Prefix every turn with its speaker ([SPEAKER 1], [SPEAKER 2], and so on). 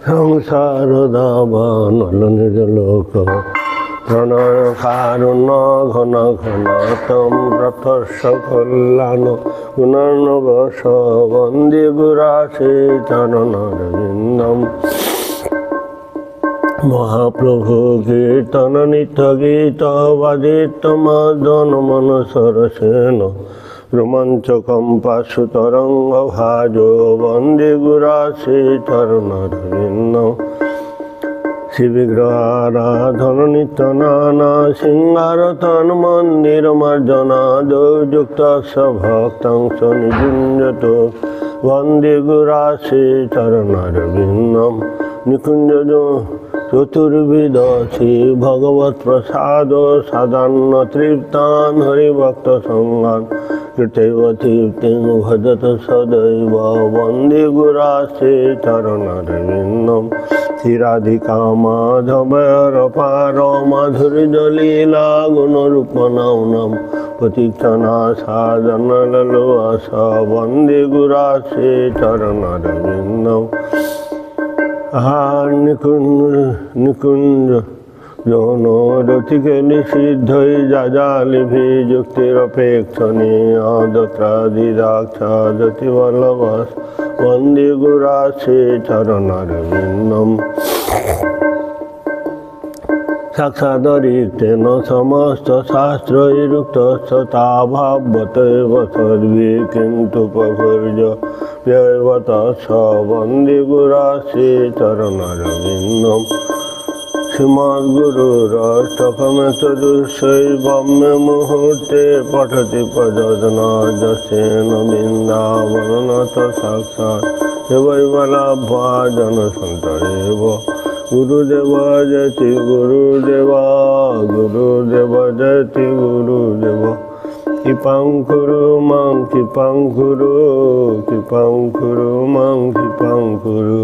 [SPEAKER 1] সংসার দাবান নির্লোক প্রণয় কারুণ ঘন ঘন তম রথস্য কল্যাণ গুণানবশ বন্দে গুরাশে চরণরবিন্দম মহাপ্রভু কীর্তন নিত্য গীত বাদিত মদন মন সরসেন রোমাঞ্চকম পাশু তরঙ্গ ভাজ বন্দে গুরাশে চরণরবিন্দ শিবিগ্রহারাধন নিত্য নানা সিংহারতন মন্দির মার্জনা যুক্ত ভক্তাংশ নিযুঞ্জত বন্দে গুরাশে চরণরবিন্দম নিকুঞ্জ চতুর্বিদ শ্রী ভগবত প্রসাদ সাধান্য তৃপ্তান হরিভক্ত সঙ্গান কৃতৈব তৃপ্তিং ভজত সদৈব বন্দে গুরাশে চরণরবিন্দম শ্রীরাধিকা মাধবর পার মাধুর্য লীলা গুণরূপ নাম প্রতীক্ষণা যৌন রতিকে নিষিদ্ধই যাজালিভি যুক্তির অপেক্ষণে অদত্রাদিদাক্ষাদতি বল্লভস বন্দে গুরাশে চরণরবিন্দম সাক্ষাদরিক্তেন সমস্ত শাস্ত্রৈরুক্ত তা ভাবতৈব সর্বে কিন্তু প্রভুর্য ব্যয়বত স বন্দে গুরাশে চরণরবিন্দম শ্রীমদ্গুরুরষ্টকমে চতুর্শৈবম্যে মুহূর্তে পঠতি পদনা যশেন বৃন্দাবননাথ সাক্ষাৎ দেবৈবলাভাজন সন্তরেব গুরুদেব জয়তি গুরুদেব গুরুদেব জয়তি গুরুদেব কৃপাং কুরু মাং কৃপাং কুরু কৃপাং কুরু মাং কৃপাং কুরু